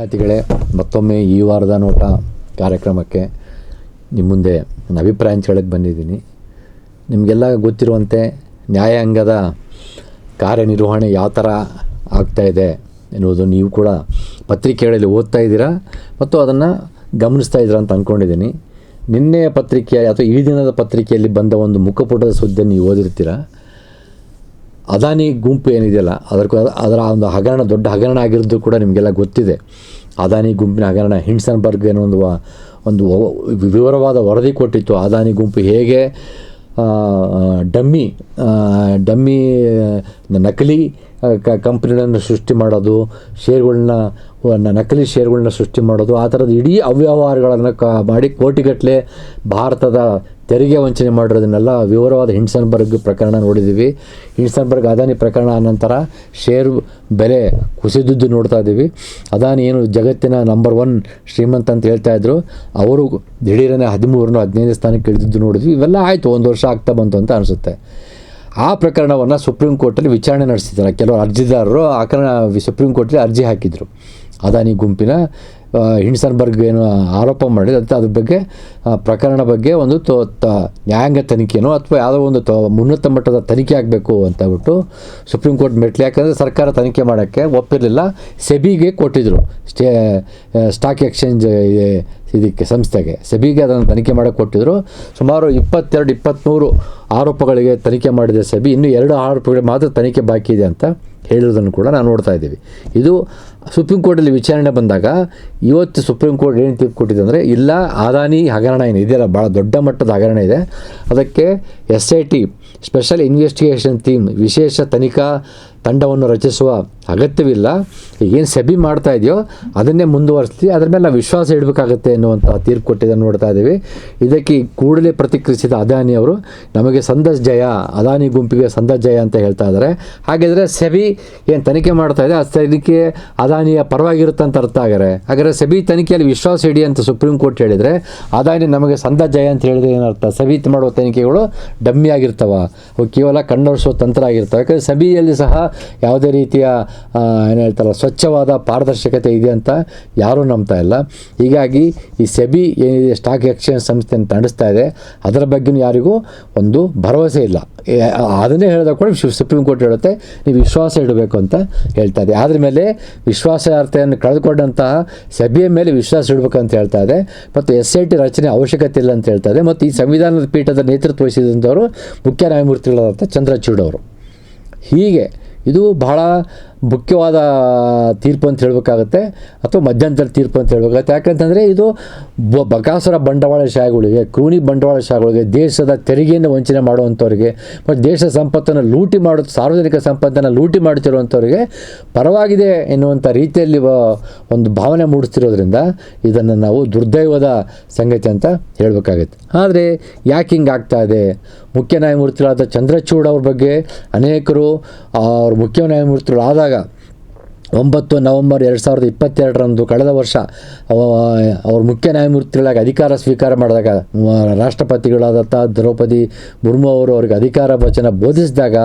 ಜ್ಞಾತಿಗಳೇ ಮತ್ತೊಮ್ಮೆ ಈ ವಾರದ ನೋಟ ಕಾರ್ಯಕ್ರಮಕ್ಕೆ ನಿಮ್ಮ ಮುಂದೆ ನನ್ನ ಅಭಿಪ್ರಾಯ ಹಂಚ್ಕೊಳ್ಳೋಕ್ಕೆ ಬಂದಿದ್ದೀನಿ. ನಿಮಗೆಲ್ಲ ಗೊತ್ತಿರುವಂತೆ ನ್ಯಾಯಾಂಗದ ಕಾರ್ಯನಿರ್ವಹಣೆ ಯಾವ ಥರ ಆಗ್ತಾಯಿದೆ ಎನ್ನುವುದು ನೀವು ಕೂಡ ಪತ್ರಿಕೆಗಳಲ್ಲಿ ಓದ್ತಾ ಇದ್ದೀರಾ ಮತ್ತು ಅದನ್ನು ಗಮನಿಸ್ತಾ ಇದ್ದೀರಾ ಅಂತ ಅಂದ್ಕೊಂಡಿದ್ದೀನಿ ನಿನ್ನೆಯ ಪತ್ರಿಕೆ ಅಥವಾ ಈ ದಿನದ ಪತ್ರಿಕೆಯಲ್ಲಿ ಬಂದ ಒಂದು ಮುಖಪುಟದ ಸುದ್ದಿಯನ್ನು ನೀವು ಓದಿರ್ತೀರ? ಅದಾನಿ ಗುಂಪು ಏನಿದೆಯಲ್ಲ, ಅದರ ಅದರ ಒಂದು ಹಗರಣ, ದೊಡ್ಡ ಹಗರಣ ಆಗಿರೋದು ಕೂಡ ನಿಮಗೆಲ್ಲ ಗೊತ್ತಿದೆ. ಅದಾನಿ ಗುಂಪಿನ ಹಗರಣ ಹಿಂಡ್ಸನ್ಬರ್ಗ್ ಏನೋ ಒಂದು ಒಂದು ವಿವರವಾದ ವರದಿ ಕೊಟ್ಟಿತ್ತು. ಅದಾನಿ ಗುಂಪು ಹೇಗೆ ಡಮ್ಮಿ ಡಮ್ಮಿ ನಕಲಿ ಕ, ಕಂಪ್ನಿಗಳನ್ನು ಸೃಷ್ಟಿ ಮಾಡೋದು ಶೇರ್ಗಳನ್ನ ನಕಲಿ ಶೇರ್ಗಳನ್ನ ಸೃಷ್ಟಿ ಮಾಡೋದು, ಆ ಥರದ ಇಡೀ ಅವ್ಯವಹಾರಗಳನ್ನು ಕ, ಮಾಡಿ ಕೋಟಿಗಟ್ಟಲೆ ಭಾರತದ ತೆರಿಗೆ ವಂಚನೆ ಮಾಡಿರೋದನ್ನೆಲ್ಲ ವಿವರವಾದ ಹಿಂಡ್ಸನ್ಬರ್ಗ್ ಪ್ರಕರಣ ನೋಡಿದ್ದೀವಿ. ಹಿಂಡ್ಸನ್ಬರ್ಗ್ ಅದಾನಿ ಪ್ರಕರಣ ನಂತರ ಷೇರ್ ಬೆಲೆ ಕುಸಿದಿದ್ದು ನೋಡ್ತಾ ಇದ್ದೀವಿ. ಅದಾನಿ ಏನು ಜಗತ್ತಿನ ನಂಬರ್ ಒನ್ ಶ್ರೀಮಂತ ಅಂತ ಹೇಳ್ತಾ ಇದ್ರು. ಅವರು ದಿಢೀರನೆ ಹದಿಮೂರನ್ನು ಹದಿನೈದು ಸ್ಥಾನಕ್ಕೆ ಇಳಿದಿದ್ದು ನೋಡಿದ್ವಿ. ಇವೆಲ್ಲ ಆಯಿತು, ಒಂದು ವರ್ಷ ಆಗ್ತಾ ಬಂತು ಅಂತ ಅನಿಸುತ್ತೆ. ಆ ಪ್ರಕರಣವನ್ನು ಸುಪ್ರೀಂ ಕೋರ್ಟಲ್ಲಿ ವಿಚಾರಣೆ ನಡೆಸಿದ್ದಾರೆ. ಕೆಲವರು ಅರ್ಜಿದಾರರು ಆ ಸುಪ್ರೀಂ ಕೋರ್ಟಲ್ಲಿ ಅರ್ಜಿ ಹಾಕಿದರು. ಅದಾನಿ ಗುಂಪಿನ ಆ, ಹಿನ್ಸನ್ಬರ್ಗ್ ಏನು ಆರೋಪ ಮಾಡಿದ. ಅಂತ ಅದ್ರ ಬಗ್ಗೆ ಪ್ರಕರಣ ಬಗ್ಗೆ ಒಂದು ತೋ ತ ನ್ಯಾಯಾಂಗ ತನಿಖೆನೋ ಅಥವಾ ಯಾವುದೋ ಒಂದು ತೋ ಉನ್ನತ ಮಟ್ಟದ ತನಿಖೆ ಆಗಬೇಕು ಅಂತ ಬಿಟ್ಟು ಸುಪ್ರೀಂ ಕೋರ್ಟ್ ಮೆಟ್ಲಿ. ಯಾಕಂದರೆ ಸರ್ಕಾರ ತನಿಖೆ ಮಾಡೋಕ್ಕೆ ಒಪ್ಪಿರಲಿಲ್ಲ. ಸೆಬಿಗೆ ಕೊಟ್ಟಿದ್ದರು ಸ್ಟೇ ಸ್ಟಾಕ್ ಎಕ್ಸ್ಚೇಂಜ್ ಇದಕ್ಕೆ ಸಂಸ್ಥೆಗೆ. ಸೆಬಿಗೆ ಅದನ್ನು ತನಿಖೆ ಮಾಡೋಕ್ಕೆ ಕೊಟ್ಟಿದ್ದರು ಸುಮಾರು ಇಪ್ಪತ್ತೆರಡು ಇಪ್ಪತ್ತ್ಮೂರು ಆರೋಪಗಳಿಗೆ ತನಿಖೆ ಮಾಡಿದೆ ಸೆಬಿ. ಇನ್ನೂ ಎರಡು ಆರೋಪಗಳಿಗೆ ಮಾತ್ರ ತನಿಖೆ ಬಾಕಿ ಇದೆ ಅಂತ ಹೇಳಿರೋದನ್ನು ಕೂಡ ನಾವು ನೋಡ್ತಾ ಇದ್ದೀವಿ. ಇದು ಸುಪ್ರೀಂ ಕೋರ್ಟಲ್ಲಿ ವಿಚಾರಣೆ ಬಂದಾಗ ಇವತ್ತು ಸುಪ್ರೀಂ ಕೋರ್ಟ್ ಏನು ತೀರ್ಪು ಕೊಟ್ಟಿದೆ ಅಂದರೆ, ಇಲ್ಲ, ಆದಾನಿ ಹಗರಣ ಏನು ಇದೆಯಲ್ಲ ಭಾಳ ದೊಡ್ಡ ಮಟ್ಟದ ಹಗರಣ ಇದೆ. ಅದಕ್ಕೆ S I T special investigation team ವಿಶೇಷ ತನಿಖಾ ತಂಡವನ್ನು ರಚಿಸುವ ಅಗತ್ಯವಿಲ್ಲ. ಏನು ಸೆಬಿ ಮಾಡ್ತಾ ಇದೆಯೋ ಅದನ್ನೇ ಮುಂದುವರಿಸ್ತೀವಿ. ಅದ್ರ ಮೇಲೆ ನಾವು ವಿಶ್ವಾಸ ಇಡಬೇಕಾಗುತ್ತೆ ಎನ್ನುವಂಥ ತೀರ್ಪು ಕೊಟ್ಟಿದ್ದನ್ನು ನೋಡ್ತಾ ಇದ್ದೀವಿ. ಇದಕ್ಕೆ ಕೂಡಲೇ ಪ್ರತಿಕ್ರಿಯಿಸಿದ ಅದಾನಿ ಅವರು, ನಮಗೆ ಸಂದಸ್ ಜಯ, ಅದಾನಿ ಗುಂಪಿಗೆ ಸಂದಸ್ ಜಯ ಅಂತ ಹೇಳ್ತಾ ಇದ್ದಾರೆ. ಹಾಗಿದ್ರೆ ಸೆಬಿ ಏನು ತನಿಖೆ ಮಾಡ್ತಾ ಇದೆ? ಆ ತನಿಖೆ ಅದಾನಿಯ ಪರವಾಗಿರುತ್ತೆ ಅಂತ ಅರ್ಥ ಆಗ್ಯಾರೆ ಹಾಗಾದರೆ ಸೆಬಿ ತನಿಖೆಯಲ್ಲಿ ವಿಶ್ವಾಸ ಇಡಿ ಅಂತ ಸುಪ್ರೀಂ ಕೋರ್ಟ್ ಹೇಳಿದರೆ, ಅದಾನಿ ನಮಗೆ ಸಂದಸ್ ಜಯ ಅಂತ ಹೇಳಿದ್ರೆ ಏನರ್ಥ ಸಬಿ ಮಾಡುವ ತನಿಖೆಗಳು ಡಮ್ಮಿ ಆಗಿರ್ತವೆ. ಅವು ಕೇವಲ ಕಣ್ಣೊರೆಸುವ ತಂತ್ರ ಆಗಿರ್ತವೆ. ಯಾಕಂದರೆ ಸಬಿಯಲ್ಲಿ ಸಹ ಯಾವುದೇ ರೀತಿಯ ಏನು ಹೇಳ್ತಾರಲ್ಲ ಸ್ವಚ್ಛವಾದ ಪಾರದರ್ಶಕತೆ ಇದೆ ಅಂತ ಯಾರೂ ನಂಬ್ತಾ ಇಲ್ಲ. ಹೀಗಾಗಿ ಈ ಸೆಬಿ ಏನಿದೆ ಸ್ಟಾಕ್ ಎಕ್ಸ್ಚೇಂಜ್ ಸಂಸ್ಥೆಯನ್ನು ನಡೆಸ್ತಾ ಇದೆ. ಅದರ ಬಗ್ಗೆನೂ ಯಾರಿಗೂ ಒಂದು ಭರವಸೆ ಇಲ್ಲ. ಅದನ್ನೇ ಹೇಳಿದಾಗ ಕೂಡ ಸುಪ್ರೀಂ ಕೋರ್ಟ್ ಹೇಳುತ್ತೆ, ನೀವು ವಿಶ್ವಾಸ ಇಡಬೇಕು ಅಂತ ಹೇಳ್ತಾ ಇದೆ. ಆದ್ರ ಮೇಲೆ ವಿಶ್ವಾಸಾರ್ಹತೆಯನ್ನು ಕಳೆದುಕೊಂಡಂತಹ ಸಭೆಯ ಮೇಲೆ ವಿಶ್ವಾಸ ಇಡಬೇಕಂತ ಹೇಳ್ತಾ ಇದೆ. ಮತ್ತು ಎಸ್ ಐ ಟಿ ರಚನೆ ಅವಶ್ಯಕತೆ ಇಲ್ಲ ಅಂತ ಹೇಳ್ತಾ ಇದೆ. ಮತ್ತು ಈ ಸಂವಿಧಾನದ ಪೀಠದ ನೇತೃತ್ವ ವಹಿಸಿದಂಥವರು ಮುಖ್ಯ ನ್ಯಾಯಮೂರ್ತಿಗಳಾದಂಥ ಚಂದ್ರಚೂಡ್ ಅವರು. ಹೀಗೆ ಇದು ಬಹಳ ಮುಖ್ಯವಾದ ತೀರ್ಪು ಅಂತ ಹೇಳಬೇಕಾಗತ್ತೆ, ಅಥವಾ ಮಧ್ಯಂತರ ತೀರ್ಪು ಅಂತ ಹೇಳಬೇಕಾಗತ್ತೆ. ಯಾಕಂತಂದರೆ ಇದು ಬ, ಬಕಾಸುರ ಬಂಡವಾಳಶಾಹಿಗಳಿಗೆ ಕ್ರೂನಿ ಬಂಡವಾಳಶಾಹಿಗಳಿಗೆ ದೇಶದ ತೆರಿಗೆಯನ್ನು ವಂಚನೆ ಮಾಡುವಂಥವ್ರಿಗೆ, ಮತ್ತು ದೇಶದ ಸಂಪತ್ತನ್ನು ಲೂಟಿ ಮಾಡು, ಸಾರ್ವಜನಿಕ ಸಂಪತ್ತನ್ನು ಲೂಟಿ ಮಾಡುತ್ತಿರುವಂಥವ್ರಿಗೆ ಪರವಾಗಿದೆ ಎನ್ನುವಂಥ ರೀತಿಯಲ್ಲಿ ಒಂದು ಭಾವನೆ ಮೂಡಿಸ್ತಿರೋದ್ರಿಂದ ಇದನ್ನು ನಾವು ದುರ್ದೈವದ ಸಂಗತಿ ಅಂತ ಹೇಳಬೇಕಾಗತ್ತೆ. ಆದರೆ ಯಾಕೆ ಹಿಂಗೆ ಆಗ್ತಾ ಇದೆ? ಮುಖ್ಯ ನ್ಯಾಯಮೂರ್ತಿಗಳಾದ ಚಂದ್ರಚೂಡ್ ಅವ್ರ ಬಗ್ಗೆ ಅನೇಕರು ಅವ್ರ ಮುಖ್ಯ ನ್ಯಾಯಮೂರ್ತಿಗಳಾದಾಗ ಒಂಬತ್ತು ನವೆಂಬರ್ ಎರಡು ಸಾವಿರದ ಇಪ್ಪತ್ತೆರಡರಂದು ಕಳೆದ ವರ್ಷ ಅವರು ಮುಖ್ಯ ನ್ಯಾಯಮೂರ್ತಿಗಳಾಗಿ ಅಧಿಕಾರ ಸ್ವೀಕಾರ ಮಾಡಿದಾಗ ರಾಷ್ಟ್ರಪತಿಗಳಾದಂಥ ದ್ರೌಪದಿ ಮುರ್ಮು ಅವರು ಅವರಿಗೆ ಅಧಿಕಾರ ವಚನ ಬೋಧಿಸಿದಾಗ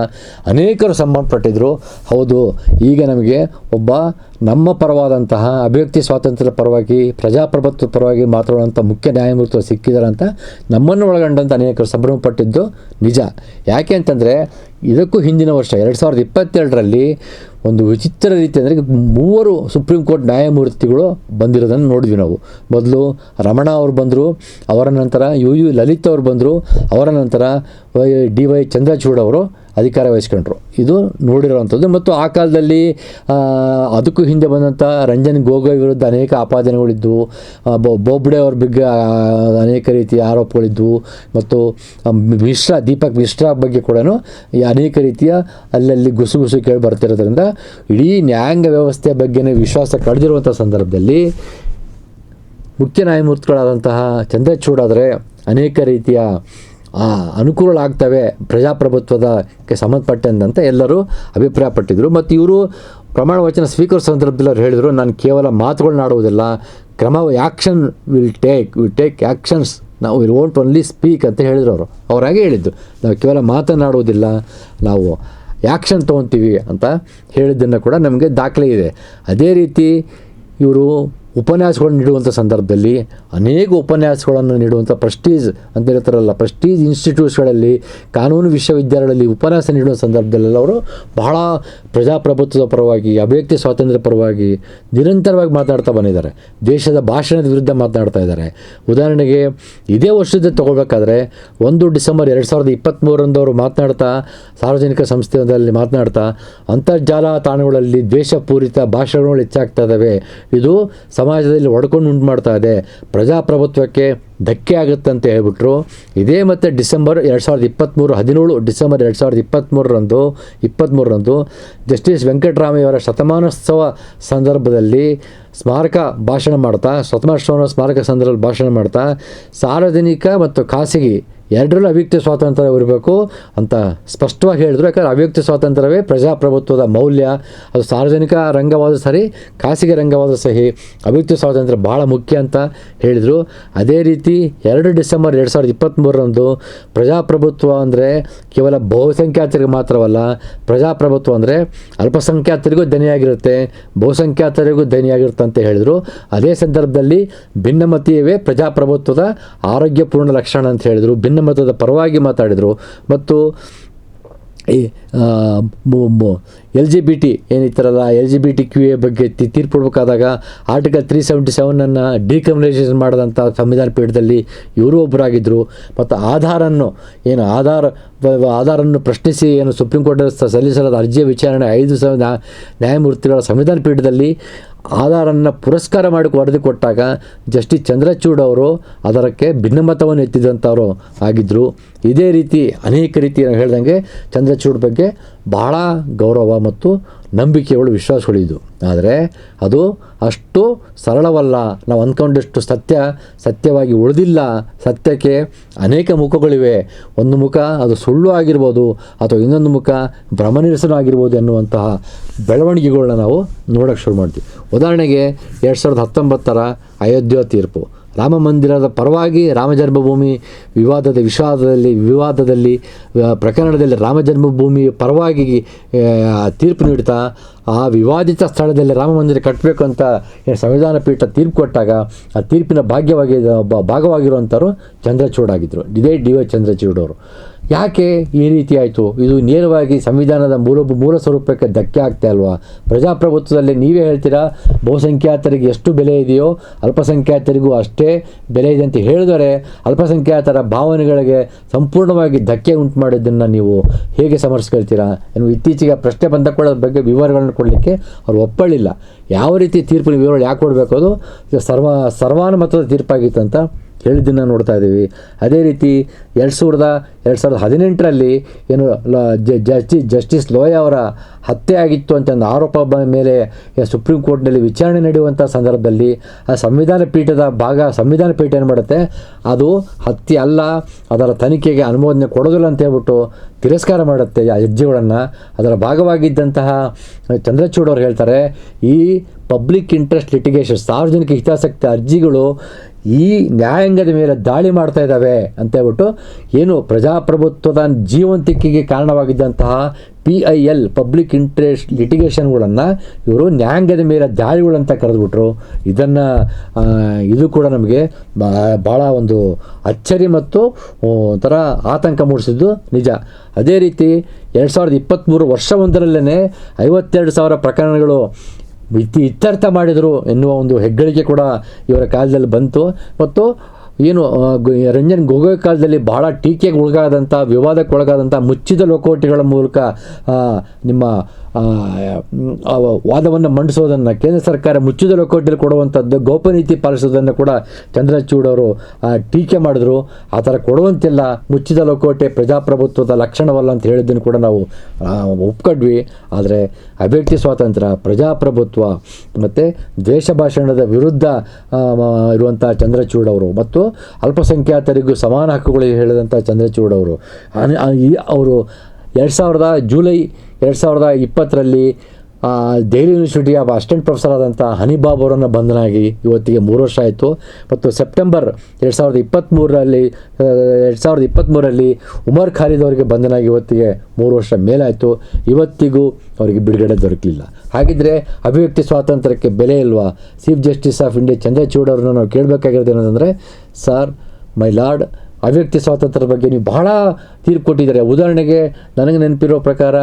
ಅನೇಕರು ಸಂಬಂಧಪಟ್ಟಿದ್ದರು ಹೌದು, ಈಗ ನಮಗೆ ಒಬ್ಬ ನಮ್ಮ ಪರವಾದಂತಹ ಅಭಿವ್ಯಕ್ತಿ ಸ್ವಾತಂತ್ರ್ಯದ ಪರವಾಗಿ ಪ್ರಜಾಪ್ರಭುತ್ವ ಪರವಾಗಿ ಮಾತಾಡುವಂಥ ಮುಖ್ಯ ನ್ಯಾಯಮೂರ್ತಿ ಸಿಕ್ಕಿದ್ದಾರೆ ಅಂತ ನಮ್ಮನ್ನು ಒಳಗೊಂಡಂಥ ಅನೇಕರು ಸಂಭ್ರಮಪಟ್ಟಿದ್ದು ನಿಜ. ಯಾಕೆ ಅಂತಂದರೆ ಇದಕ್ಕೂ ಹಿಂದಿನ ವರ್ಷ, ಎರಡು ಸಾವಿರದ ಇಪ್ಪತ್ತೆರಡರಲ್ಲಿ ಒಂದು ವಿಚಿತ್ರ ರೀತಿ ಅಂದರೆ ಮೂವರು ಸುಪ್ರೀಂ ಕೋರ್ಟ್ ನ್ಯಾಯಮೂರ್ತಿಗಳು ಬಂದಿರೋದನ್ನು ನೋಡಿದ್ವಿ ನಾವು. ಮೊದಲು ರಮಣ ಅವರು ಬಂದರು, ಅವರ ನಂತರ ಯು ಯು ಲಲಿತ್ ಅವರು ಬಂದರು, ಅವರ ನಂತರ ಡಿ ವೈ ಚಂದ್ರಚೂಡ್ ಅವರು ಅಧಿಕಾರ ವಹಿಸ್ಕೊಂಡ್ರು. ಇದು ನೋಡಿರುವಂಥದ್ದು. ಮತ್ತು ಆ ಕಾಲದಲ್ಲಿ ಅದಕ್ಕೂ ಹಿಂದೆ ಬಂದಂಥ ರಂಜನ್ ಗೊಗೋಯ್ ವಿರುದ್ಧ ಅನೇಕ ಆಪಾದನೆಗಳಿದ್ದವು ಬೋಬ್ಡೆ ಅವ್ರ ಬಗ್ಗೆ ಅನೇಕ ರೀತಿಯ ಆರೋಪಗಳಿದ್ದವು ಮತ್ತು ಮಿಶ್ರಾ, ದೀಪಕ್ ಮಿಶ್ರಾ ಬಗ್ಗೆ ಕೂಡ ಅನೇಕ ರೀತಿಯ ಅಲ್ಲಲ್ಲಿ ಗುಸುಗುಸು ಕೇಳಿ ಬರ್ತಿರೋದ್ರಿಂದ, ಇಡೀ ನ್ಯಾಯಾಂಗ ವ್ಯವಸ್ಥೆ ಬಗ್ಗೆನೇ ವಿಶ್ವಾಸ ಕಳೆದಿರುವಂಥ ಸಂದರ್ಭದಲ್ಲಿ, ಮುಖ್ಯ ನ್ಯಾಯಮೂರ್ತಿಗಳಾದಂತಹ ಚಂದ್ರಚೂಡ್ ಆದರೆ ಅನೇಕ ರೀತಿಯ ಅನುಕೂಲಗಳಾಗ್ತವೆ. ಪ್ರಜಾಪ್ರಭುತ್ವದಕ್ಕೆ ಸಂಬಂಧಪಟ್ಟಂತೆ ಎಲ್ಲರೂ ಅಭಿಪ್ರಾಯಪಟ್ಟಿದ್ದರು ಮತ್ತು ಇವರು ಪ್ರಮಾಣ ವಚನ ಸ್ವೀಕರಿಸೋ ಸಂದರ್ಭದಲ್ಲಿ ಅವ್ರು ಹೇಳಿದರು, ನಾನು ಕೇವಲ ಮಾತುಗಳನ್ನ ಆಡುವುದಿಲ್ಲ ಕ್ರಮ action will take will take actions ನಾವು ವಿಲ್ ವೋಂಟ್ ಓನ್ಲಿ ಸ್ಪೀಕ್ ಅಂತ ಹೇಳಿದ್ರು ಅವರು. ಅವರಾಗೆ ಹೇಳಿದ್ದು ನಾವು ಕೇವಲ ಮಾತನಾಡುವುದಿಲ್ಲ ನಾವು ಆ್ಯಕ್ಷನ್ ತೊಗೊತೀವಿ ಅಂತ ಹೇಳಿದ್ದನ್ನು ಕೂಡ ನಮಗೆ ದಾಖಲೆ ಇದೆ. ಅದೇ ರೀತಿ ಇವರು ಉಪನ್ಯಾಸಗಳನ್ನು ನೀಡುವಂಥ ಸಂದರ್ಭದಲ್ಲಿ ಅನೇಕ ಉಪನ್ಯಾಸಗಳನ್ನು ನೀಡುವಂಥ ಪ್ರೆಸ್ಟೀಜ್ ಅಂತ ಹೇಳ್ತಾರಲ್ಲ ಪ್ರೆಸ್ಟೀಜ್ ಇನ್ಸ್ಟಿಟ್ಯೂಟ್ಸ್ಗಳಲ್ಲಿ ಕಾನೂನು ವಿಶ್ವವಿದ್ಯಾಲಯಗಳಲ್ಲಿ ಉಪನ್ಯಾಸ ನೀಡುವ ಸಂದರ್ಭದಲ್ಲೆಲ್ಲ ಅವರು ಬಹಳ ಪ್ರಜಾಪ್ರಭುತ್ವದ ಪರವಾಗಿ, ಅಭಿವ್ಯಕ್ತಿ ಸ್ವಾತಂತ್ರ್ಯ ಪರವಾಗಿ ನಿರಂತರವಾಗಿ ಮಾತಾಡ್ತಾ ಬಂದಿದ್ದಾರೆ. ದೇಶದ ಭಾಷಣದ ವಿರುದ್ಧ ಮಾತನಾಡ್ತಾ ಇದ್ದಾರೆ. ಉದಾಹರಣೆಗೆ, ಇದೇ ವರ್ಷದ ತಗೊಳ್ಬೇಕಾದ್ರೆ ಒಂದು ಡಿಸೆಂಬರ್ ಎರಡು ಸಾವಿರದ ಇಪ್ಪತ್ತ್ಮೂರರಂದು ಅವರು ಮಾತನಾಡ್ತಾ, ಸಾರ್ವಜನಿಕ ಸಂಸ್ಥೆಯಲ್ಲಿ ಮಾತನಾಡ್ತಾ, ಅಂತರ್ಜಾಲ ತಾಣಗಳಲ್ಲಿ ದ್ವೇಷಪೂರಿತ ಭಾಷಣಗಳು ಹೆಚ್ಚಾಗ್ತಾ ಇದ್ದಾವೆ. ಇದು ಸಮಾಜದಲ್ಲಿ ಒಡ್ಕೊಂಡು ಉಂಟು ಮಾಡ್ತಾ ಇದೆ. ಪ್ರಜಾಪ್ರಭುತ್ವಕ್ಕೆ ಧಕ್ಕೆ ಆಗುತ್ತೆ ಅಂತ ಹೇಳ್ಬಿಟ್ರು. ಇದೇ ಮತ್ತು ಡಿಸೆಂಬರ್ ಎರಡು ಸಾವಿರದ ಇಪ್ಪತ್ತ್ಮೂರು ಹದಿನೇಳು ಡಿಸೆಂಬರ್ ಎರಡು ಸಾವಿರದ ಇಪ್ಪತ್ತ್ಮೂರರಂದು ಇಪ್ಪತ್ತ್ಮೂರರಂದು ಜಸ್ಟಿಸ್ ವೆಂಕಟರಾಮಯ್ಯವರ ಶತಮಾನೋತ್ಸವ ಸಂದರ್ಭದಲ್ಲಿ ಸ್ಮಾರಕ ಭಾಷಣ ಮಾಡ್ತಾ ಶತಮಾನೋತ್ಸವ ಸ್ಮಾರಕ ಸಂದರ್ಭದಲ್ಲಿ ಭಾಷಣ ಮಾಡ್ತಾ, ಸಾರ್ವಜನಿಕ ಮತ್ತು ಖಾಸಗಿ ಎರಡರಲ್ಲೂ ಅವ್ಯಕ್ತಿ ಸ್ವಾತಂತ್ರ್ಯ ಇರಬೇಕು ಅಂತ ಸ್ಪಷ್ಟವಾಗಿ ಹೇಳಿದ್ರು. ಯಾಕಂದ್ರೆ ಅವ್ಯಕ್ತಿ ಸ್ವಾತಂತ್ರ್ಯವೇ ಪ್ರಜಾಪ್ರಭುತ್ವದ ಮೌಲ್ಯ. ಅದು ಸಾರ್ವಜನಿಕ ರಂಗವಾದರೂ ಸರಿ, ಖಾಸಗಿ ರಂಗವಾದರೂ ಸಹಿ ಅವ್ಯಕ್ತಿ ಸ್ವಾತಂತ್ರ್ಯ ಭಾಳ ಮುಖ್ಯ ಅಂತ ಹೇಳಿದರು. ಅದೇ ರೀತಿ ಎರಡು ಡಿಸೆಂಬರ್ ಎರಡು ಸಾವಿರದ ಇಪ್ಪತ್ತ್ಮೂರರಂದು ಪ್ರಜಾಪ್ರಭುತ್ವ ಅಂದರೆ ಕೇವಲ ಬಹುಸಂಖ್ಯಾತರಿಗೆ ಮಾತ್ರವಲ್ಲ, ಪ್ರಜಾಪ್ರಭುತ್ವ ಅಂದರೆ ಅಲ್ಪಸಂಖ್ಯಾತರಿಗೂ ದನಿಯಾಗಿರುತ್ತೆ, ಬಹುಸಂಖ್ಯಾತರಿಗೂ ದನಿಯಾಗಿರುತ್ತೆ ಅಂತ ಹೇಳಿದರು. ಅದೇ ಸಂದರ್ಭದಲ್ಲಿ ಭಿನ್ನಮತೀಯವೇ ಪ್ರಜಾಪ್ರಭುತ್ವದ ಆರೋಗ್ಯಪೂರ್ಣ ಲಕ್ಷಣ ಅಂತ ಹೇಳಿದರು. ಭಿನ್ನಮತದ ಪರವಾಗಿ ಮಾತಾಡಿದರು. ಮತ್ತು ಈ L G B T ಏನಿತ್ತಾರಲ್ಲ, L G B T Q A ಬಗ್ಗೆ ತೀರ್ಪು ಕೊಡಬೇಕಾದಾಗ ಆರ್ಟಿಕಲ್ ತ್ರೀ ಸೆವೆಂಟಿ ಸೆವೆನನ್ನು ಡಿಕಮ್ಯುನೈಸೇಷನ್ ಮಾಡಿದಂಥ ಸಂವಿಧಾನ ಪೀಠದಲ್ಲಿ ಇವರು ಒಬ್ಬರಾಗಿದ್ದರು ಮತ್ತು ಆಧಾರನ್ನು ಏನು ಆಧಾರ, ಆಧಾರನ್ನು ಪ್ರಶ್ನಿಸಿ ಏನು ಸುಪ್ರೀಂ ಕೋರ್ಟ್ ಸಲ್ಲಿಸಲಾದ ಅರ್ಜಿಯ ವಿಚಾರಣೆ ಐದು ಸಾವಿರ ನ್ಯಾಯಮೂರ್ತಿಗಳ ಸಂವಿಧಾನ ಪೀಠದಲ್ಲಿ ಆಧಾರನ್ನು ಪುರಸ್ಕಾರ ಮಾಡಿ ವರದಿ ಕೊಟ್ಟಾಗ ಜಸ್ಟಿಸ್ ಚಂದ್ರಚೂಡ್ ಅವರು ಅದರಕ್ಕೆ ಭಿನ್ನಮತವನ್ನು ಎತ್ತಿದಂಥವರು ಆಗಿದ್ದರು ಇದೇ ರೀತಿ ಅನೇಕ ರೀತಿ ನಾನು ಹೇಳ್ದಂಗೆ ಚಂದ್ರಚೂಡ್ ಬಗ್ಗೆ ಬಹಳ ಗೌರವ ಮತ್ತು ನಂಬಿಕೆಗಳು ವಿಶ್ವಾಸಗಳಿದ್ದು ಆದರೆ ಅದು ಅಷ್ಟು ಸರಳವಲ್ಲ. ನಾವು ಅಂದ್ಕೊಂಡಷ್ಟು ಸತ್ಯ, ಸತ್ಯವಾಗಿ ಉಳಿದಿಲ್ಲ. ಸತ್ಯಕ್ಕೆ ಅನೇಕ ಮುಖಗಳಿವೆ. ಒಂದು ಮುಖ ಅದು ಸುಳ್ಳು ಆಗಿರ್ಬೋದು ಅಥವಾ ಇನ್ನೊಂದು ಮುಖ ಭ್ರಮನಿರಸನ ಆಗಿರ್ಬೋದು ಎನ್ನುವಂತಹ ಬೆಳವಣಿಗೆಗಳನ್ನ ನಾವು ನೋಡೋಕ್ಕೆ ಶುರು ಮಾಡ್ತೀವಿ. ಉದಾಹರಣೆಗೆ ಎರಡು ಸಾವಿರದ ಹತ್ತೊಂಬತ್ತರ ಅಯೋಧ್ಯ ತೀರ್ಪು. ರಾಮ ಮಂದಿರದ ಪರವಾಗಿ ರಾಮ ಜನ್ಮಭೂಮಿ ವಿವಾದದ ವಿಷಾದದಲ್ಲಿ, ವಿವಾದದಲ್ಲಿ ಪ್ರಕರಣದಲ್ಲಿ ರಾಮ ಜನ್ಮಭೂಮಿ ಪರವಾಗಿ ತೀರ್ಪು ನೀಡ್ತಾ ಆ ವಿವಾದಿತ ಸ್ಥಳದಲ್ಲಿ ರಾಮ ಮಂದಿರ ಕಟ್ಟಬೇಕು ಅಂತ ಸಂವಿಧಾನ ಪೀಠ ತೀರ್ಪು ಕೊಟ್ಟಾಗ ಆ ತೀರ್ಪಿನ ಭಾಗ್ಯವಾಗಿ ಭಾಗವಾಗಿರುವಂಥವ್ರು ಚಂದ್ರಚೂಡ್ ಆಗಿದ್ದರು ಇದೇ ಡಿ ವೈ ಚಂದ್ರಚೂಡ್ ಅವರು ಯಾಕೆ ಈ ರೀತಿ ಆಯಿತು? ಇದು ನೇರವಾಗಿ ಸಂವಿಧಾನದ ಮೂಲ ಮೂಲ ಸ್ವರೂಪಕ್ಕೆ ಧಕ್ಕೆ ಆಗ್ತಾ ಅಲ್ವಾ ಪ್ರಜಾಪ್ರಭುತ್ವದಲ್ಲಿ ನೀವೇ ಹೇಳ್ತೀರಾ, ಬಹುಸಂಖ್ಯಾತರಿಗೆ ಎಷ್ಟು ಬೆಲೆ ಇದೆಯೋ ಅಲ್ಪಸಂಖ್ಯಾತರಿಗೂ ಅಷ್ಟೇ ಬೆಲೆ ಇದೆ ಅಂತ ಹೇಳಿದರೆ ಅಲ್ಪಸಂಖ್ಯಾತರ ಭಾವನೆಗಳಿಗೆ ಸಂಪೂರ್ಣವಾಗಿ ಧಕ್ಕೆ ಉಂಟು ಮಾಡಿದ್ದನ್ನು ನೀವು ಹೇಗೆ ಸಮರ್ಸ್ಕೊಳ್ತೀರಾ ಏನು ಇತ್ತೀಚೆಗೆ ಪ್ರಶ್ನೆ ಬಂದ ಬಗ್ಗೆ ವಿವರಗಳನ್ನು ಕೊಡಲಿಕ್ಕೆ ಅವ್ರು ಒಪ್ಪಳಿಲ್ಲ. ಯಾವ ರೀತಿ ತೀರ್ಪಿನ ವಿವರಗಳು ಯಾಕೆ ಕೊಡಬೇಕು ಅದು? ಸರ್ವ ಸರ್ವಾನುಮತದ ತೀರ್ಪಾಗಿತ್ತು ಅಂತ ಹೇಳಿದ್ದನ್ನು ನೋಡ್ತಾ ಇದ್ದೀವಿ. ಅದೇ ರೀತಿ ಎರಡು ಸಾವಿರದ ಎರಡು ಸಾವಿರದ ಹದಿನೆಂಟರಲ್ಲಿ ಏನು ಲ ಜಸ್ಟಿ, ಜಸ್ಟಿಸ್ ಲೋಯ ಅವರ ಹತ್ಯೆ ಆಗಿತ್ತು ಅಂತ ಒಂದು ಆರೋಪ ಮೇಲೆ ಸುಪ್ರೀಂ ಕೋರ್ಟ್ನಲ್ಲಿ ವಿಚಾರಣೆ ನಡೆಯುವಂಥ ಸಂದರ್ಭದಲ್ಲಿ ಆ ಸಂವಿಧಾನ ಪೀಠದ ಭಾಗ, ಸಂವಿಧಾನ ಪೀಠ ಏನು ಮಾಡುತ್ತೆ? ಅದು ಹತ್ಯೆ ಅಲ್ಲ, ಅದರ ತನಿಖೆಗೆ ಅನುಮೋದನೆ ಕೊಡೋದಿಲ್ಲ ಅಂತ ಹೇಳ್ಬಿಟ್ಟು ತಿರಸ್ಕಾರ ಮಾಡುತ್ತೆ ಆ ಹೆಜ್ಜೆಗಳನ್ನು ಅದರ ಭಾಗವಾಗಿದ್ದಂತಹ ಚಂದ್ರಚೂಡ್ ಅವರು ಹೇಳ್ತಾರೆ, ಈ ಪಬ್ಲಿಕ್ ಇಂಟ್ರೆಸ್ಟ್ ಲಿಟಿಗೇಷನ್ ಸಾರ್ವಜನಿಕ ಹಿತಾಸಕ್ತಿ ಅರ್ಜಿಗಳು ಈ ನ್ಯಾಯಾಂಗದ ಮೇಲೆ ದಾಳಿ ಮಾಡ್ತಾ ಇದ್ದಾವೆ ಅಂತ ಹೇಳ್ಬಿಟ್ಟು ಏನು ಪ್ರಜಾಪ್ರಭುತ್ವದ ಜೀವಂತಿಕೆಗೆ ಕಾರಣವಾಗಿದ್ದಂತಹ P I L public interest ಲಿಟಿಗೇಷನ್ಗಳನ್ನು ಇವರು ನ್ಯಾಯಾಂಗದ ಮೇಲೆ ದಾಳಿಗಳಂತ ಕರೆದುಬಿಟ್ರು. ಇದನ್ನು ಇದು ಕೂಡ ನಮಗೆ ಭಾಳ ಒಂದು ಅಚ್ಚರಿ ಮತ್ತು ಒಂಥರ ಆತಂಕ ಮೂಡಿಸಿದ್ದು ನಿಜ. ಅದೇ ರೀತಿ ಎರಡು ಸಾವಿರದ ಇಪ್ಪತ್ತ್ಮೂರು ವರ್ಷ ಒಂದರಲ್ಲೇ ಐವತ್ತೆರಡು ಸಾವಿರ ಪ್ರಕರಣಗಳು ಇತಿ ಇತ್ಯರ್ಥ ಮಾಡಿದರು ಎನ್ನುವ ಒಂದು ಹೆಗ್ಗಳಿಕೆ ಕೂಡ ಇವರ ಕಾಲದಲ್ಲಿ ಬಂತು. ಮತ್ತು ಏನು ರಂಜನ್ ಗೊಗೊಯ್ ಕಾಲದಲ್ಲಿ ಬಹಳ ಟೀಕೆಗೆ ಒಳಗಾದಂಥ, ವಿವಾದಕ್ಕೆ ಒಳಗಾದಂಥ, ಮುಚ್ಚಿದ ಲೋಕೋಟಿಗಳ ಮೂಲಕ ನಿಮ್ಮ ವಾದವನ್ನು ಮಂಡಿಸೋದನ್ನು ಕೇಂದ್ರ ಸರ್ಕಾರ ಮುಚ್ಚಿದ ಲೋಕೋಟಿಯಲ್ಲಿ ಕೊಡುವಂಥದ್ದು ಗೋಪನೀತಿ ಪಾಲಿಸೋದನ್ನು ಕೂಡ ಚಂದ್ರಚೂಡ್ ಅವರು ಟೀಕೆ ಮಾಡಿದ್ರು. ಆ ಥರ ಕೊಡುವಂತಿಲ್ಲ. ಮುಚ್ಚಿದ ಲೋಕೋಟೆ ಪ್ರಜಾಪ್ರಭುತ್ವದ ಲಕ್ಷಣವಲ್ಲ ಅಂತ ಹೇಳಿದ್ದನ್ನು ಕೂಡ ನಾವು ಒಪ್ಕೊಂಡ್ವಿ. ಆದರೆ ಅಭಿವ್ಯಕ್ತಿ ಸ್ವಾತಂತ್ರ್ಯ, ಪ್ರಜಾಪ್ರಭುತ್ವ ಮತ್ತು ದ್ವೇಷ ಭಾಷಣದ ವಿರುದ್ಧ ಇರುವಂಥ ಚಂದ್ರಚೂಡ್ ಅವರು ಮತ್ತು ಅಲ್ಪಸಂಖ್ಯಾತರಿಗೂ ಸಮಾನ ಹಕ್ಕುಗಳಿಗೆ ಹೇಳಿದಂಥ ಚಂದ್ರಚೂಡ್ ಅವರು. ಅವರು ಎರಡು ಸಾವಿರದ ಜೂಲೈ ಎರಡು ಸಾವಿರದ ಇಪ್ಪತ್ತರಲ್ಲಿ Delhi university of assistant professor ಆದಂಥ ಹನಿಬಾಬ್ ಅವರನ್ನು ಬಂಧನಾಗಿ ಇವತ್ತಿಗೆ ಮೂರು ವರ್ಷ ಆಯಿತು. ಮತ್ತು ಸೆಪ್ಟೆಂಬರ್ ಎರಡು ಸಾವಿರದ ಇಪ್ಪತ್ತ್ಮೂರರಲ್ಲಿ ಎರಡು ಸಾವಿರದ ಇಪ್ಪತ್ತ್ಮೂರರಲ್ಲಿ ಉಮರ್ ಖಾಲಿದ್ ಅವರಿಗೆ ಬಂಧನ ಆಗಿ ಇವತ್ತಿಗೆ ಮೂರು ವರ್ಷ ಮೇಲಾಯಿತು. ಇವತ್ತಿಗೂ ಅವರಿಗೆ ಬಿಡುಗಡೆ ದೊರಕಲಿಲ್ಲ. ಹಾಗಿದ್ದರೆ ಅಭಿವ್ಯಕ್ತಿ ಸ್ವಾತಂತ್ರ್ಯಕ್ಕೆ ಬೆಲೆ ಇಲ್ವಾ? Chief justice of India Chandrachud ಅವ್ರನ್ನ ನಾವು ಕೇಳಬೇಕಾಗಿರೋದು ಏನಂದರೆ ಸರ್ ಮೈ ಲಾರ್ಡ್ ಅಭಿವ್ಯಕ್ತಿ ಸ್ವಾತಂತ್ರ್ಯದ ಬಗ್ಗೆ ನೀವು ಬಹಳ ತೀರ್ಪು ಕೊಟ್ಟಿದ್ದಾರೆ. ಉದಾಹರಣೆಗೆ ನನಗೆ ನೆನಪಿರೋ ಪ್ರಕಾರ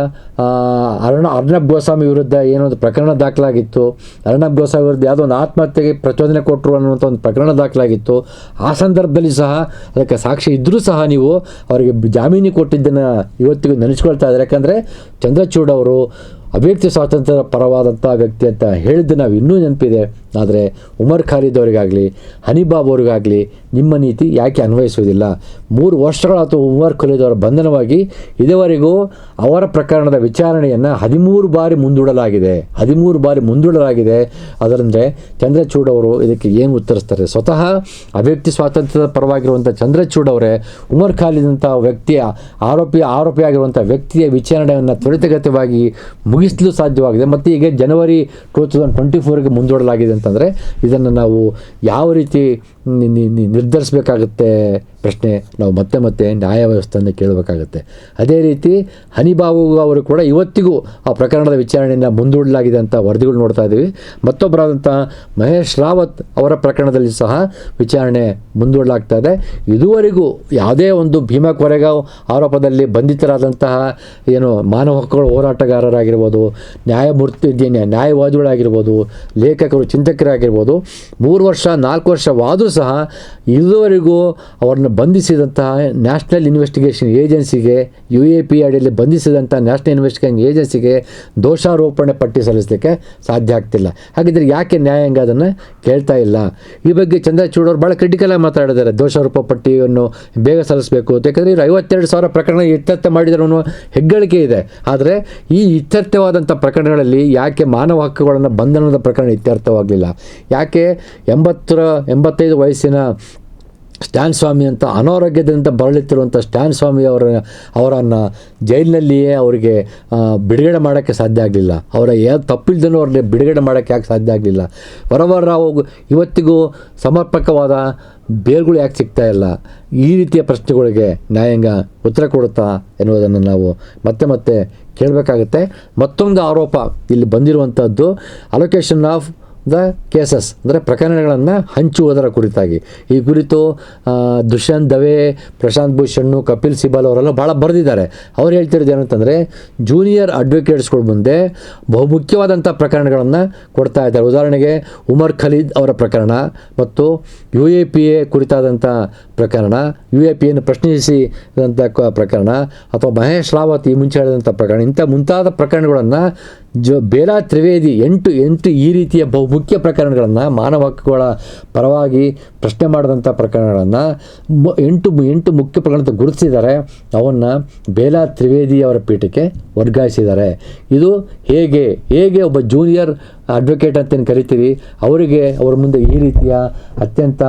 ಅರ್ಣ, ಅರ್ಣಬ್ ಗೋಸ್ವಾಮಿ ವಿರುದ್ಧ ಏನೋ ಒಂದು ಪ್ರಕರಣ ದಾಖಲಾಗಿತ್ತು. ಅರ್ಣಬ್ ಗೋಸ್ವಾಮಿ ವಿರುದ್ಧ ಯಾವುದೋ ಒಂದು ಆತ್ಮಹತ್ಯೆಗೆ ಪ್ರಚೋದನೆ ಕೊಟ್ಟರು ಅನ್ನುವಂಥ ಒಂದು ಪ್ರಕರಣ ದಾಖಲಾಗಿತ್ತು. ಆ ಸಂದರ್ಭದಲ್ಲಿ ಸಹ, ಅದಕ್ಕೆ ಸಾಕ್ಷಿ ಇದ್ದರೂ ಸಹ ನೀವು ಅವರಿಗೆ ಜಾಮೀನು ಕೊಟ್ಟಿದ್ದನ್ನು ಇವತ್ತಿಗೂ ನೆನೆಸ್ಕೊಳ್ತಾ ಇದ್ದಾರೆ. ಯಾಕಂದರೆ ಚಂದ್ರಚೂಡ್ ಅವರು ಅಭಿವ್ಯಕ್ತಿ ಸ್ವಾತಂತ್ರ್ಯದ ಪರವಾದಂಥ ವ್ಯಕ್ತಿ ಅಂತ ಹೇಳಿದ್ದು ನಾವು ಇನ್ನೂ ನೆನಪಿದೆ. ಆದರೆ ಉಮರ್ ಖಾಲಿದ್ ಅವರಿಗಾಗಲಿ ಹನಿಬಾಬ್ ಅವ್ರಿಗಾಗಲಿ ನಿಮ್ಮ ನೀತಿ ಯಾಕೆ ಅನ್ವಯಿಸುವುದಿಲ್ಲ? ಮೂರು ವರ್ಷಗಳಾತು ಉಮರ್ ಖಲೀದವರ ಬಂಧನವಾಗಿ ಇದುವರೆಗೂ ಅವರ ಪ್ರಕರಣದ ವಿಚಾರಣೆಯನ್ನು ಹದಿಮೂರು ಬಾರಿ ಮುಂದೂಡಲಾಗಿದೆ. ಹದಿಮೂರು ಬಾರಿ ಮುಂದೂಡಲಾಗಿದೆ. ಅದರಂದರೆ ಚಂದ್ರಚೂಡ್ ಅವರು ಇದಕ್ಕೆ ಏನು ಉತ್ತರಿಸ್ತಾರೆ? ಸ್ವತಃ ಅಭಿವ್ಯಕ್ತಿ ಸ್ವಾತಂತ್ರ್ಯದ ಪರವಾಗಿರುವಂಥ ಚಂದ್ರಚೂಡ್ ಅವರೇ ಉಮರ್ ಖಾಲಿದ್ ಅಂತ ವ್ಯಕ್ತಿಯ ಆರೋಪಿ ಆರೋಪಿಯಾಗಿರುವಂಥ ವ್ಯಕ್ತಿಯ ವಿಚಾರಣೆಯನ್ನು ತ್ವರಿತಗತವಾಗಿ ಮುಗಿಸಲು ಸಾಧ್ಯವಾಗಿದೆ. ಮತ್ತು ಈಗ ಜನವರಿ ಟೂ ತೌಸಂಡ್ ಟ್ವೆಂಟಿ ಫೋರ್ಗೆ ಮುಂದೂಡಲಾಗಿದೆ ಅಂತಂದರೆ ಇದನ್ನು ನಾವು ಯಾವ ರೀತಿ ನಿರ್ಧರಿಸಬೇಕಾಗುತ್ತೆ ಪ್ರಶ್ನೆ ನಾವು ಮತ್ತೆ ಮತ್ತೆ ನ್ಯಾಯ ವ್ಯವಸ್ಥೆಯನ್ನು ಕೇಳಬೇಕಾಗುತ್ತೆ. ಅದೇ ರೀತಿ ಹನಿಬಾಬು ಅವರು ಕೂಡ ಇವತ್ತಿಗೂ ಆ ಪ್ರಕರಣದ ವಿಚಾರಣೆಯನ್ನು ಮುಂದೂಡಲಾಗಿದೆ ಅಂತ ವರದಿಗಳು ನೋಡ್ತಾ ಇದ್ದೀವಿ. ಮತ್ತೊಬ್ಬರಾದಂಥ ಮಹೇಶ್ ರಾವತ್ ಅವರ ಪ್ರಕರಣದಲ್ಲಿ ಸಹ ವಿಚಾರಣೆ ಮುಂದೂಡಲಾಗ್ತಾ ಇದೆ. ಇದುವರೆಗೂ ಯಾವುದೇ ಒಂದು ಭೀಮಾ ಕೊರೆಗಾವ್ ಆರೋಪದಲ್ಲಿ ಬಂಧಿತರಾದಂತಹ ಏನು ಮಾನವ ಹಕ್ಕುಗಳ ಹೋರಾಟಗಾರರಾಗಿರ್ಬೋದು, ನ್ಯಾಯಮೂರ್ತಿ ನ್ಯಾಯ- ನ್ಯಾಯವಾದಿಗಳಾಗಿರ್ಬೋದು, ಲೇಖಕರು, ಚಿಂತಕರಾಗಿರ್ಬೋದು, ಮೂರು ವರ್ಷ, ನಾಲ್ಕು ವರ್ಷವಾದರೂ ಸಹ ಇದುವರೆಗೂ ಅವರನ್ನು ಬಂಧಿಸಿದಂತಹ ನ್ಯಾಷನಲ್ ಇನ್ವೆಸ್ಟಿಗೇಷನ್ ಏಜೆನ್ಸಿಗೆ ಯು ಎ ಪಿ ಅಡಿಯಲ್ಲಿ ಬಂಧಿಸಿದಂಥ ನ್ಯಾಷನಲ್ ಇನ್ವೆಸ್ಟಿಗೇಷನ್ ಏಜೆನ್ಸಿಗೆ ದೋಷಾರೋಪಣೆ ಪಟ್ಟಿ ಸಲ್ಲಿಸಲಿಕ್ಕೆ ಸಾಧ್ಯ ಆಗ್ತಿಲ್ಲ. ಹಾಗಿದ್ರೆ ಯಾಕೆ ನ್ಯಾಯಾಂಗ ಅದನ್ನು ಕೇಳ್ತಾ ಇಲ್ಲ? ಈ ಬಗ್ಗೆ ಚಂದ್ರಚೂಡ್ ಅವರು ಭಾಳ ಕ್ರಿಟಿಕಲಾಗಿ ಮಾತಾಡಿದ್ದಾರೆ. ದೋಷಾರೋಪ ಪಟ್ಟಿಯನ್ನು ಬೇಗ ಸಲ್ಲಿಸಬೇಕು ಯಾಕಂದರೆ ಇವರು ಐವತ್ತೆರಡು ಸಾವಿರ ಪ್ರಕರಣ ಇತ್ಯರ್ಥ ಮಾಡಿದರು ಅನ್ನೋ ಹೆಗ್ಗಳಿಕೆ ಇದೆ. ಆದರೆ ಈ ಇತ್ಯರ್ಥವಾದಂಥ ಪ್ರಕರಣಗಳಲ್ಲಿ ಯಾಕೆ ಮಾನವ ಹಕ್ಕುಗಳನ್ನು ಬಂಧನದ ಪ್ರಕರಣ ಇತ್ಯರ್ಥವಾಗಲಿಲ್ಲ? ಯಾಕೆ ಎಂಬತ್ತರ, ಎಂಬತ್ತೈದು ವಯಸ್ಸಿನ ಸ್ಟ್ಯಾನ್ ಸ್ವಾಮಿ ಅಂತ ಅನಾರೋಗ್ಯದಿಂದ ಬರಳುತ್ತಿರುವಂಥ ಸ್ಟ್ಯಾನ್ ಸ್ವಾಮಿ ಅವರ, ಅವರನ್ನು ಜೈಲಿನಲ್ಲಿಯೇ ಅವರಿಗೆ ಬಿಡುಗಡೆ ಮಾಡೋಕ್ಕೆ ಸಾಧ್ಯ ಆಗಲಿಲ್ಲ. ಅವರ ಯಾವ ತಪ್ಪಿಲ್ದನೂ ಅವ್ರಿಗೆ ಬಿಡುಗಡೆ ಮಾಡೋಕ್ಕೆ ಯಾಕೆ ಸಾಧ್ಯ ಆಗಲಿಲ್ಲ. ವರವರ ರಾವ್ ಇವತ್ತಿಗೂ ಸಮರ್ಪಕವಾದ ಬೇರ್ಗಳು ಯಾಕೆ ಸಿಗ್ತಾ ಇಲ್ಲ? ಈ ರೀತಿಯ ಪ್ರಶ್ನೆಗಳಿಗೆ ನ್ಯಾಯಾಂಗ ಉತ್ತರ ಕೊಡುತ್ತಾ ಎನ್ನುವುದನ್ನು ನಾವು ಮತ್ತೆ ಮತ್ತೆ ಕೇಳಬೇಕಾಗುತ್ತೆ. ಮತ್ತೊಂದು ಆರೋಪ ಇಲ್ಲಿ ಬಂದಿರುವಂಥದ್ದು ಅಲೊಕೇಶನ್ ಆಫ್ ದ ಕೇಸಸ್, ಅಂದರೆ ಪ್ರಕರಣಗಳನ್ನು ಹಂಚುವುದರ ಕುರಿತಾಗಿ. ಈ ಕುರಿತು ದುಷ್ಯಂತ್ ದವೆ, ಪ್ರಶಾಂತ್ ಭೂಷಣ್ಣು ಕಪಿಲ್ ಸಿಬಲ್ ಅವರೆಲ್ಲ ಭಾಳ ಬರೆದಿದ್ದಾರೆ. ಅವ್ರು ಹೇಳ್ತಿರೋದು ಏನಂತಂದರೆ ಜೂನಿಯರ್ ಅಡ್ವೊಕೇಟ್ಸ್ಗಳ ಮುಂದೆ ಬಹುಮುಖ್ಯವಾದಂಥ ಪ್ರಕರಣಗಳನ್ನು ಕೊಡ್ತಾ ಇದ್ದಾರೆ. ಉದಾಹರಣೆಗೆ, ಉಮರ್ ಖಲೀದ್ ಅವರ ಪ್ರಕರಣ ಮತ್ತು ಯು ಎ ಪಿ ಎ ಕುರಿತಾದಂಥ ಪ್ರಕರಣ, ಯು ಎ ಪಿ ಎನ್ನು ಪ್ರಶ್ನಿಸಿದಂಥ ಪ್ರಕರಣ, ಅಥವಾ ಮಹೇಶ್ ರಾವತ್ ಈ ಮುಂಚೆ ಹೇಳಿದಂಥ ಪ್ರಕರಣ ಇಂಥ ಮುಂತಾದ ಪ್ರಕರಣಗಳನ್ನು ಜ ಬೇಲಾ ತ್ರಿವೇದಿ ಎಂಟು ಎಂಟು ಈ ರೀತಿಯ ಬಹು ಮುಖ್ಯ ಪ್ರಕರಣಗಳನ್ನು ಮಾನವ ಹಕ್ಕುಗಳ ಪರವಾಗಿ ಪ್ರಶ್ನೆ ಮಾಡಿದಂಥ ಪ್ರಕರಣಗಳನ್ನು ಎಂಟು ಎಂಟು ಮುಖ್ಯ ಪ್ರಕರಣ ಗುರುತಿಸಿದ್ದಾರೆ. ಅವನ್ನು ಬೇಲಾ ತ್ರಿವೇದಿ ಅವರ ಪೀಠಕ್ಕೆ ವರ್ಗಾಯಿಸಿದ್ದಾರೆ. ಇದು ಹೇಗೆ ಹೇಗೆ ಒಬ್ಬ ಜೂನಿಯರ್ ಅಡ್ವೊಕೇಟ್ ಅಂತೇನು ಕರಿತೀವಿ, ಅವರಿಗೆ ಅವರ ಮುಂದೆ ಈ ರೀತಿಯ ಅತ್ಯಂತ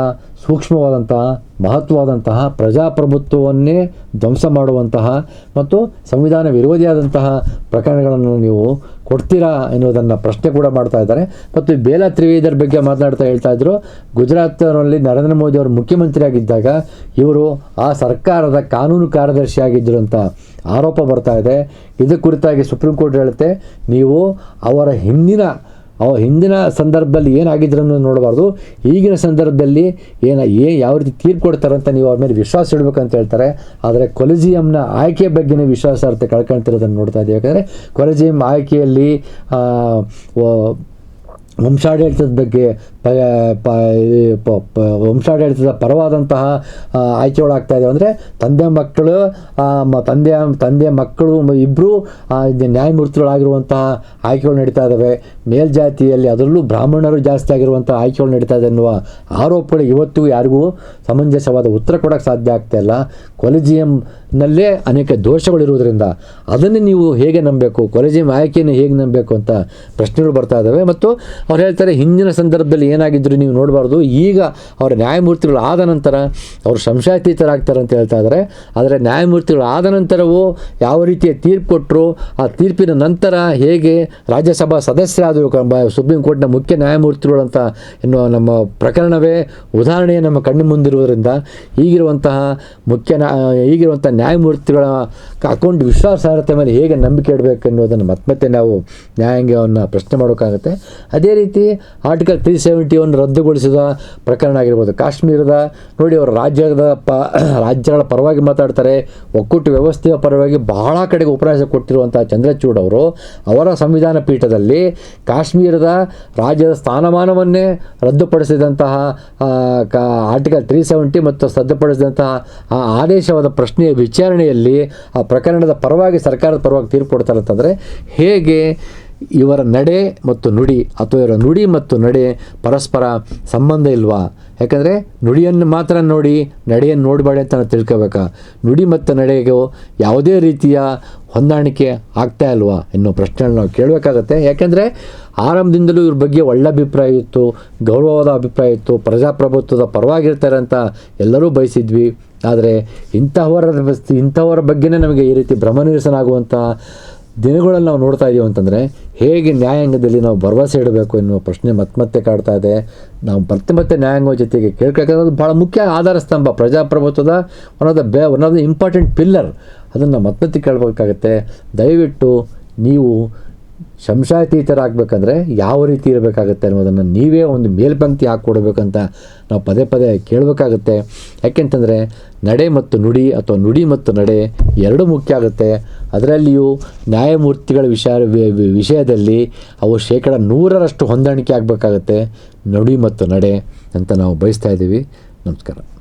ಸೂಕ್ಷ್ಮವಾದಂತಹ, ಮಹತ್ವವಾದಂತಹ, ಪ್ರಜಾಪ್ರಭುತ್ವವನ್ನೇ ಧ್ವಂಸ ಮಾಡುವಂತಹ ಮತ್ತು ಸಂವಿಧಾನ ವಿರೋಧಿಯಾದಂತಹ ಪ್ರಕರಣಗಳನ್ನು ನೀವು ಕೊಡ್ತೀರಾ ಎನ್ನುವುದನ್ನು ಪ್ರಶ್ನೆ ಕೂಡ ಮಾಡ್ತಾ ಇದ್ದಾರೆ. ಮತ್ತು ಬೇಲಾ ತ್ರಿವೇದರ್ ಬಗ್ಗೆ ಮಾತನಾಡ್ತಾ ಹೇಳ್ತಾ ಇದ್ರು, ಗುಜರಾತ್ನಲ್ಲಿ ನರೇಂದ್ರ ಮೋದಿ ಅವರು ಮುಖ್ಯಮಂತ್ರಿಯಾಗಿದ್ದಾಗ ಇವರು ಆ ಸರ್ಕಾರದ ಕಾನೂನು ಕಾರ್ಯದರ್ಶಿಯಾಗಿದ್ದರು ಅಂತ ಆರೋಪ ಬರ್ತಾ ಇದೆ. ಇದು ಕುರಿತಾಗಿ ಸುಪ್ರೀಂ ಕೋರ್ಟ್ ಹೇಳುತ್ತೆ, ನೀವು ಅವರ ಹಿಂದಿನ ಅವ ಹಿಂದಿನ ಸಂದರ್ಭದಲ್ಲಿ ಏನಾಗಿದ್ರು ನೋಡಬಾರ್ದು. ಈಗಿನ ಸಂದರ್ಭದಲ್ಲಿ ಏನ, ಏ ಯಾವ ರೀತಿ ತೀರ್ಪು ಕೊಡ್ತಾರೆ ಅಂತ ನೀವು ಅವ್ರ ಮೇಲೆ ವಿಶ್ವಾಸ ಇಡಬೇಕಂತ ಹೇಳ್ತಾರೆ. ಆದರೆ ಕೊಲೆಜಿಯಂನ ಆಯ್ಕೆ ಬಗ್ಗೆನೇ ವಿಶ್ವಾಸಾರ್ಥ ಕಳ್ಕೊಳ್ತಿರೋದನ್ನು ನೋಡ್ತಾ ಇದ್ದೀವಿ. ಯಾಕಂದರೆ ಕೊಲೆಜಿಯಂ ಆಯ್ಕೆಯಲ್ಲಿ ವಂಶಾಡಳಿತದ ಬಗ್ಗೆ ಪ ವಂಶಾಡಳಿತದ ಪರವಾದಂತಹ ಆಯ್ಕೆಗಳಾಗ್ತಾ ಇದ್ದಾವೆ ಅಂದರೆ ತಂದೆ ಮಕ್ಕಳು ತಂದೆ ತಂದೆ ಮಕ್ಕಳು ಇಬ್ಬರು ನ್ಯಾಯಮೂರ್ತಿಗಳಾಗಿರುವಂತಹ ಆಯ್ಕೆಗಳು ನಡೀತಾ ಇದ್ದಾವೆ ಮೇಲ್ಜಾತಿಯಲ್ಲಿ ಅದರಲ್ಲೂ ಬ್ರಾಹ್ಮಣರು ಜಾಸ್ತಿ ಆಗಿರುವಂಥ ಆಯ್ಕೆಗಳು ನಡೀತಾ ಇದೆ ಎನ್ನುವ ಆರೋಪಗಳು ಇವತ್ತಿಗೂ ಯಾರಿಗೂ ಸಮಂಜಸವಾದ ಉತ್ತರ ಕೊಡೋಕ್ಕೆ ಸಾಧ್ಯ ಆಗ್ತಾ ಇಲ್ಲ. ಕೊಲಿಜಿಯಂನಲ್ಲೇ ಅನೇಕ ದೋಷಗಳಿರುವುದರಿಂದ ಅದನ್ನು ನೀವು ಹೇಗೆ ನಂಬಬೇಕು? ಕೊಲಿಜಿಯಂ ಆಯ್ಕೆಯನ್ನು ಹೇಗೆ ನಂಬಬೇಕು ಅಂತ ಪ್ರಶ್ನೆಗಳು ಬರ್ತಾ ಇದ್ದಾವೆ ಮತ್ತು ಅವ್ರು ಹೇಳ್ತಾರೆ, ಹಿಂದಿನ ಸಂದರ್ಭದಲ್ಲಿ ಏನಾಗಿದ್ರು ನೀವು ನೋಡಬಾರ್ದು. ಈಗ ಅವರ ನ್ಯಾಯಮೂರ್ತಿಗಳು ಆದ ನಂತರ ಅವರು ಸಂಶಯಾತೀತರಾಗ್ತಾರೆ ಅಂತ ಹೇಳ್ತಾ ಇದ್ದಾರೆ ಆದರೆ ನ್ಯಾಯಮೂರ್ತಿಗಳು ಆದ ನಂತರವೂ ಯಾವ ರೀತಿಯ ತೀರ್ಪು ಕೊಟ್ಟರು ಆ ತೀರ್ಪಿನ ನಂತರ ಹೇಗೆ ರಾಜ್ಯಸಭಾ ಸದಸ್ಯರಾದರು ಸುಪ್ರೀಂ ಕೋರ್ಟ್ನ ಮುಖ್ಯ ನ್ಯಾಯಮೂರ್ತಿಗಳು ಅಂತ ಎನ್ನುವ ನಮ್ಮ ಪ್ರಕರಣವೇ ಉದಾಹರಣೆ ನಮ್ಮ ಕಣ್ಣು ಮುಂದಿರುವುದರಿಂದ ಈಗಿರುವಂತಹ ಮುಖ್ಯ ಈಗಿರುವಂಥ ನ್ಯಾಯಮೂರ್ತಿಗಳ ಅಕೌಂಟ್ ವಿಶ್ವಾಸಾರ್ಹತೆ ಮೇಲೆ ಹೇಗೆ ನಂಬಿಕೆ ಇಡಬೇಕು ಎನ್ನುವುದನ್ನು ಮತ್ತೆ ನಾವು ನ್ಯಾಯಾಂಗವನ್ನು ಪ್ರಶ್ನೆ ಮಾಡೋಕ್ಕಾಗುತ್ತೆ. ಅದೇ ರೀತಿ ಆರ್ಟಿಕಲ್ ತ್ರೀ ಸೆವೆಂಟಿ ಒನ್ ರದ್ದುಗೊಳಿಸಿದ ಪ್ರಕರಣ ಆಗಿರ್ಬೋದು. ಕಾಶ್ಮೀರದ ನೋಡಿ ಅವರು ರಾಜ್ಯದ ಪ ರಾಜ್ಯಗಳ ಪರವಾಗಿ ಮಾತಾಡ್ತಾರೆ. ಒಕ್ಕೂಟ ವ್ಯವಸ್ಥೆಯ ಪರವಾಗಿ ಬಹಳ ಕಡೆಗೆ ಉಪನ್ಯಾಸ ಕೊಟ್ಟಿರುವಂಥ ಚಂದ್ರಚೂಡ್ ಅವರು ಅವರ ಸಂವಿಧಾನ ಪೀಠದಲ್ಲಿ ಕಾಶ್ಮೀರದ ರಾಜ್ಯದ ಸ್ಥಾನಮಾನವನ್ನೇ ರದ್ದುಪಡಿಸಿದಂತಹ ಆರ್ಟಿಕಲ್ ತ್ರೀ ಸೆವೆಂಟಿ ಮತ್ತು ರದ್ದುಪಡಿಸಿದಂತಹ, ಆ, ಆದೇಶವಾದ ಪ್ರಶ್ನೆಯ ವಿಚಾರಣೆಯಲ್ಲಿ ಆ ಪ್ರಕರಣದ ಪರವಾಗಿ ಸರ್ಕಾರದ ಪರವಾಗಿ ತೀರ್ಪು ಕೊಡ್ತಾರೆ ಅಂತಂದರೆ ಹೇಗೆ ಇವರ ನಡೆ ಮತ್ತು ನುಡಿ ಅಥವಾ ಇವರ ನುಡಿ ಮತ್ತು ನಡೆ ಪರಸ್ಪರ ಸಂಬಂಧ ಇಲ್ವಾ? ಯಾಕಂದರೆ ನುಡಿಯನ್ನು ಮಾತ್ರ ನೋಡಿ, ನಡೆಯನ್ನು ನೋಡಬೇಡಿ ಅಂತ ನಾನು ತಿಳ್ಕೋಬೇಕಾ ನುಡಿ ಮತ್ತು ನಡೆಗೂ ಯಾವುದೇ ರೀತಿಯ ಹೊಂದಾಣಿಕೆ ಆಗ್ತಾ ಇಲ್ವಾ ಎನ್ನುವ ಪ್ರಶ್ನೆಗಳನ್ನ ನಾವು ಕೇಳಬೇಕಾಗತ್ತೆ. ಯಾಕೆಂದರೆ ಆರಂಭದಿಂದಲೂ ಇವ್ರ ಬಗ್ಗೆ ಒಳ್ಳೆ ಅಭಿಪ್ರಾಯ ಇತ್ತು, ಗೌರವವಾದ ಅಭಿಪ್ರಾಯ ಇತ್ತು, ಪ್ರಜಾಪ್ರಭುತ್ವದ ಪರವಾಗಿರ್ತಾರೆ ಅಂತ ಎಲ್ಲರೂ ಬಯಸಿದ್ವಿ. ಆದರೆ ಇಂಥವರ ಇಂಥವರ ಬಗ್ಗೆನೇ ನಮಗೆ ಈ ರೀತಿ ಭ್ರಮ ನಿರಸನ ಆಗುವಂಥ ದಿನಗಳಲ್ಲಿ ನಾವು ನೋಡ್ತಾ ಇದ್ದೀವಿ ಅಂತಂದರೆ ಹೇಗೆ ನ್ಯಾಯಾಂಗದಲ್ಲಿ ನಾವು ಭರವಸೆ ಇಡಬೇಕು ಎನ್ನುವ ಪ್ರಶ್ನೆ ಮತ್ತೆ ಮತ್ತೆ ಕಾಡ್ತಾ ಇದೆ. ನಾವು ಮತ್ತೆ ಮತ್ತೆ ನ್ಯಾಯಾಂಗದ ಜೊತೆಗೆ ಕೇಳ್ಕೊಳ್ಕೊಂಡು ಭಾಳ ಮುಖ್ಯ ಆಧಾರ ಸ್ತಂಭ. ಪ್ರಜಾಪ್ರಭುತ್ವದ one of the bay one of the important pillar ಅದನ್ನು ಮತ್ತೆ ಕೇಳಬೇಕಾಗತ್ತೆ. ದಯವಿಟ್ಟು ನೀವು ಶಂಶಾತೀತರಾಗಬೇಕಂದ್ರೆ ಯಾವ ರೀತಿ ಇರಬೇಕಾಗತ್ತೆ ಅನ್ನೋದನ್ನು ನೀವೇ ಒಂದು ಮೇಲ್ಪಂಕ್ತಿ ಹಾಕ್ಕೊಡ್ಬೇಕಂತ ನಾವು ಪದೇ ಪದೇ ಕೇಳಬೇಕಾಗತ್ತೆ. ಯಾಕೆಂತಂದರೆ ನಡೆ ಮತ್ತು ನುಡಿ ಅಥವಾ ನುಡಿ ಮತ್ತು ನಡೆ ಎರಡೂ ಮುಖ್ಯ ಆಗುತ್ತೆ. ಅದರಲ್ಲಿಯೂ ನ್ಯಾಯಮೂರ್ತಿಗಳ ವಿಷಯ ವಿಷಯದಲ್ಲಿ ಅವು ಶೇಕಡ ನೂರರಷ್ಟು ಹೊಂದಾಣಿಕೆ ಆಗಬೇಕಾಗತ್ತೆ. ನುಡಿ ಮತ್ತು ನಡೆ ಅಂತ ನಾವು ಬಯಸ್ತಾ ಇದ್ದೀವಿ. ನಮಸ್ಕಾರ.